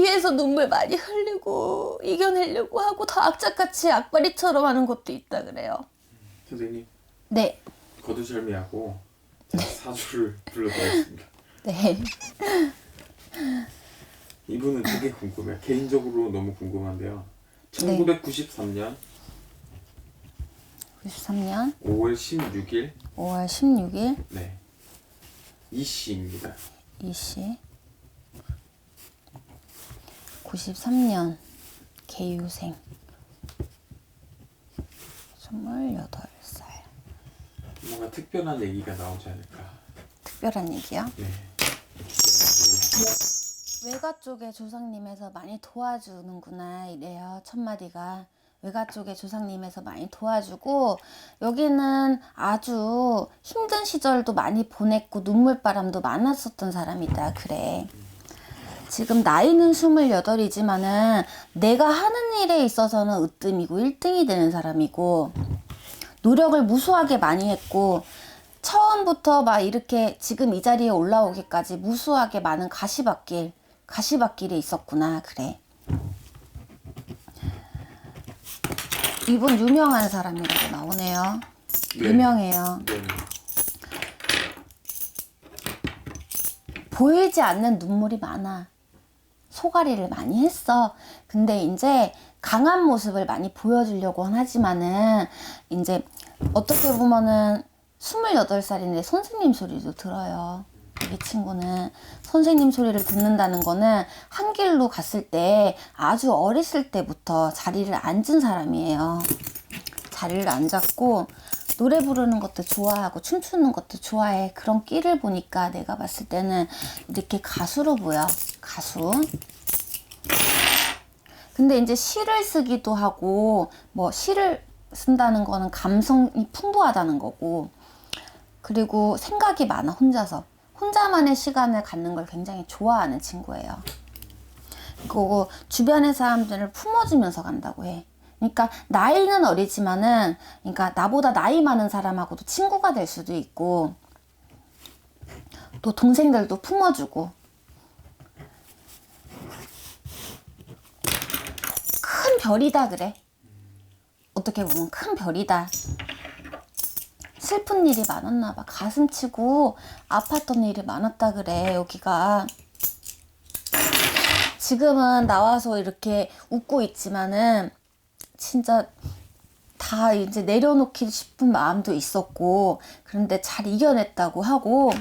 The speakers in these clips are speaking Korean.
뒤에서 눈물 많이 흘리고 이겨내려고 하고 더 악착같이 악바리처럼 하는 것도 있다 그래요. 선생님 네, 거두절미하고 제가 사주를 불러드리겠습니다. 네. 이분은 되게 궁금해요. 개인적으로 너무 궁금한데요. 네. 1993년 93년 5월 16일 5월 16일 네 이 씨입니다. 이씨 93년 개유생 28살 뭔가 특별한 얘기가 나오지 않을까. 특별한 얘기요? 네. 외가 쪽의 조상님에서 많이 도와주는구나 이래요 첫 마디가 외가 쪽의 조상님에서 많이 도와주고 여기는 아주 힘든 시절도 많이 보냈고 눈물바람도 많았었던 사람이다 그래 지금 나이는 28이지만은 내가 하는 일에 있어서는 으뜸이고 1등이 되는 사람이고 노력을 무수하게 많이 했고 처음부터 막 이렇게 지금 이 자리에 올라오기까지 무수하게 많은 가시밭길 가시밭길에 있었구나 그래 이분 유명한 사람이라고 나오네요 네. 유명해요 네. 보이지 않는 눈물이 많아. 소가리를 많이 했어. 근데 이제 강한 모습을 많이 보여주려고 하지만은 이제 어떻게 보면은 28살인데 선생님 소리도 들어요. 이 친구는 선생님 소리를 듣는다는 거는 한 길로 갔을 때 아주 어렸을 때부터 자리를 앉은 사람이에요. 자리를 앉았고 노래 부르는 것도 좋아하고 춤추는 것도 좋아해. 그런 끼를 보니까 내가 봤을 때는 이렇게 가수로 보여. 가수. 근데 이제 시를 쓰기도 하고 뭐 시를 쓴다는 거는 감성이 풍부하다는 거고 그리고 생각이 많아 혼자서 혼자만의 시간을 갖는 걸 굉장히 좋아하는 친구예요. 그리고 주변의 사람들을 품어주면서 간다고 해. 그러니까 나이는 어리지만은 그러니까 나보다 나이 많은 사람하고도 친구가 될 수도 있고 또 동생들도 품어주고 별이다 그래. 어떻게 보면 큰 별이다. 슬픈 일이 많았나 봐. 가슴 치고 아팠던 일이 많았다 그래. 여기가. 지금은 나와서 이렇게 웃고 있지만은 진짜 다 이제 내려놓기 싶은 마음도 있었고 그런데 잘 이겨냈다고 하고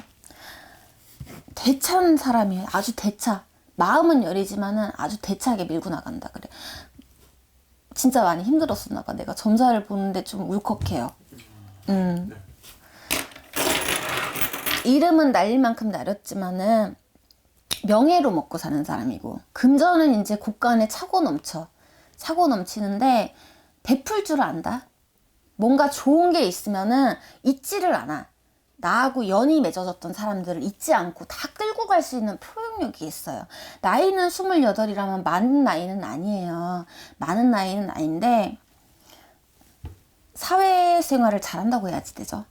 대찬 사람이에요. 아주 대차. 마음은 여리지만은 아주 대차게 밀고 나간다 그래. 진짜 많이 힘들었었나 봐. 내가 점사를 보는데 좀 울컥해요. 음. 이름은 날릴 만큼 날렸지만은 명예로 먹고 사는 사람이고 금전은 이제 곳간에 차고 넘쳐. 차고 넘치는데 베풀 줄 안다. 뭔가 좋은 게 있으면은 잊지를 않아. 나하고 연이 맺어졌던 사람들을 잊지 않고 다 끌고 갈 수 있는 표현력이 있어요. 나이는 28이라면 많은 나이는 아니에요. 많은 나이는 아닌데 사회생활을 잘한다고 해야지 되죠.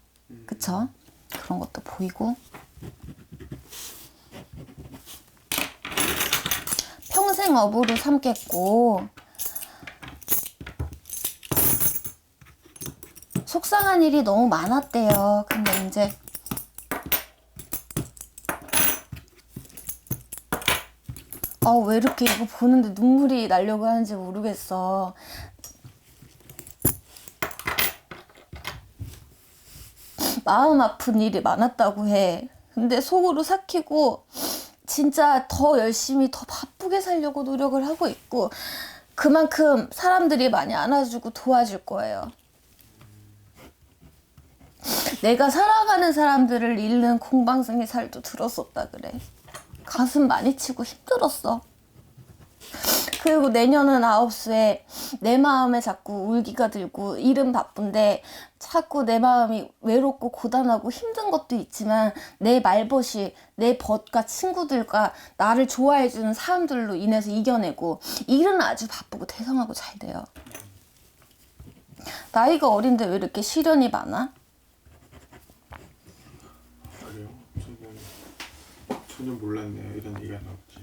그쵸? 그런 것도 보이고 평생 어부로 삼겠고 속상한 일이 너무 많았대요. 근데 이제 아, 왜 이렇게 이거 보는데 눈물이 나려고 하는지 모르겠어. 마음 아픈 일이 많았다고 해. 근데 속으로 삭히고 진짜 더 열심히 더 바쁘게 살려고 노력을 하고 있고 그만큼 사람들이 많이 안아주고 도와줄 거예요. 내가 살아가는 사람들을 잃는 공방생의 살도 들었었다 그래. 가슴 많이 치고 힘들었어. 그리고 내년은 아홉 수에 내 마음에 자꾸 울기가 들고 일은 바쁜데 자꾸 내 마음이 외롭고 고단하고 힘든 것도 있지만 내 말벗이 내 벗과 친구들과 나를 좋아해주는 사람들로 인해서 이겨내고 일은 아주 바쁘고 대성하고 잘 돼요. 나이가 어린데 왜 이렇게 시련이 많아? 전혀 몰랐네요. 이런 얘기가 나올지.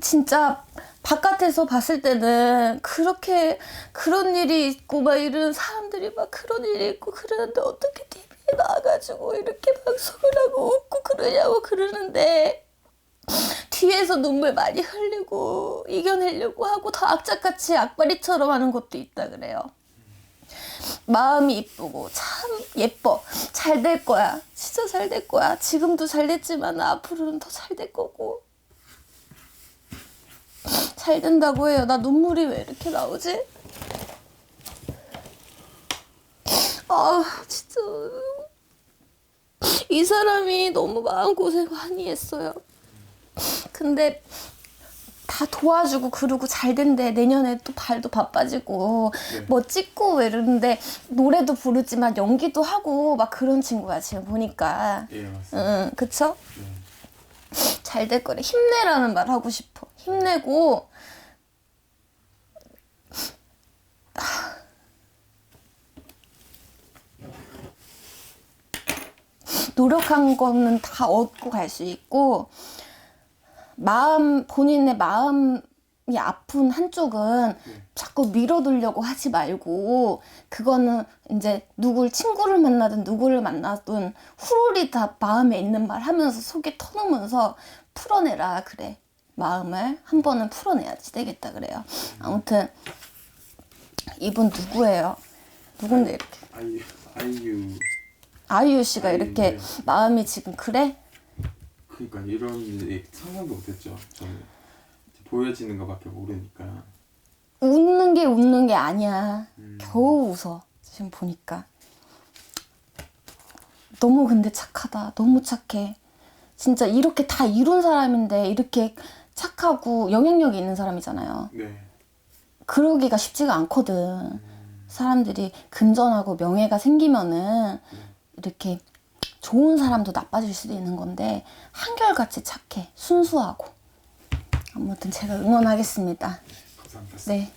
진짜 바깥에서 봤을 때는 그렇게 그런 일이 있고 막 이런 사람들이 막 그런 일이 있고 그러는데 어떻게 TV에 나와가지고 이렇게 방송을 하고 웃고 그러냐고 그러는데 뒤에서 눈물 많이 흘리고 이겨내려고 하고 더 악착같이 악바리처럼 하는 것도 있다 그래요. 마음이 이쁘고 참 예뻐. 잘 될 거야. 진짜 잘 될 거야. 지금도 잘 됐지만 앞으로는 더 잘 될 거고. 잘 된다고 해요. 나 눈물이 왜 이렇게 나오지? 아, 진짜. 이 사람이 너무 마음고생 많이 했어요. 근데 다 도와주고 그러고 잘 된대 내년에 또 발도 바빠지고 네. 뭐 찍고 왜 이러는데 노래도 부르지만 연기도 하고 막 그런 친구야 지금 보니까 예. 응 그쵸? 네. 잘될 거래 힘내라는 말 하고 싶어 힘내고 노력한 거는 다 얻고 갈 수 있고 마음 본인의 마음이 아픈 한쪽은 자꾸 밀어두려고 하지 말고 그거는 이제 누굴 친구를 만나든 누구를 만나든 후루리 다 마음에 있는 말 하면서 속에 터놓으면서 풀어내라. 그래. 마음을 한 번은 풀어내야지 되겠다 그래요. 아무튼 이분 누구예요? 누군데 이렇게 아이유 아이유. 아이유 씨가 아이유, 이렇게 네. 마음이 지금 그래 그러니까 이런 일이 상상도 못했죠. 저는 보여지는 것밖에 모르니까. 웃는 게 웃는 게 아니야. 음. 겨우 웃어. 지금 보니까. 너무 근데 착하다. 너무 착해. 진짜 이렇게 다 이룬 사람인데 이렇게 착하고 영향력이 있는 사람이잖아요. 네. 그러기가 쉽지가 않거든. 사람들이 금전하고 명예가 생기면은 이렇게 좋은 사람도 나빠질 수도 있는 건데 한결같이 착해. 순수하고. 아무튼 제가 응원하겠습니다. 감사합니다. 네.